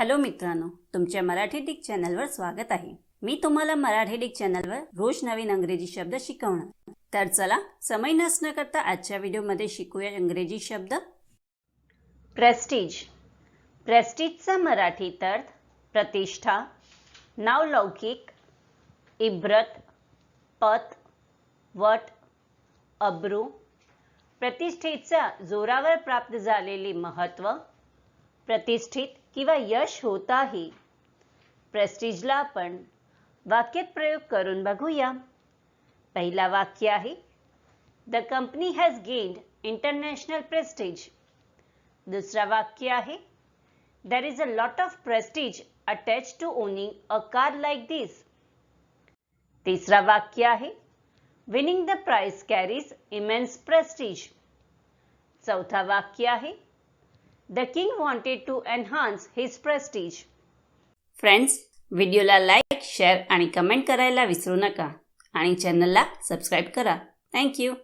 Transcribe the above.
Hello मित्रांनो तुमच्या Marathi Dick चॅनलवर स्वागत आहे. मी तुम्हाला मराठी डिक चॅनलवर रोज नवीन अंग्रेजी शब्द शिकवणार. तर चला समय नसणं करता आजच्या व्हिडिओमध्ये शिकूया इंग्रजी शब्द. प्रेस्टीज प्रेस्टीजचा मराठीत अर्थ प्रतिष्ठा नावलौकिक इब्रत पत वट अब्रू. प्रतिष्ठेचा जोरावर प्राप्त झालेले महत्त्व प्रतिष्ठित किंवा यश होत आहे प्रेस्टिजला आपण वाक्यात प्रयोग करून बघूया. पहिला वाक्य आहे the company has gained international prestige दुसरा वाक्य आहे there is a lot of prestige attach to owning a car like this तिसरा वाक्य आहे winning the prize carries immense prestige चौथा वाक्य आहे the king wanted to enhance his prestige. Friends व्हिडिओला लाईक शेअर आणि कमेंट करायला विसरू नका. आणि चॅनलला सबस्क्राईब करा. थँक्यू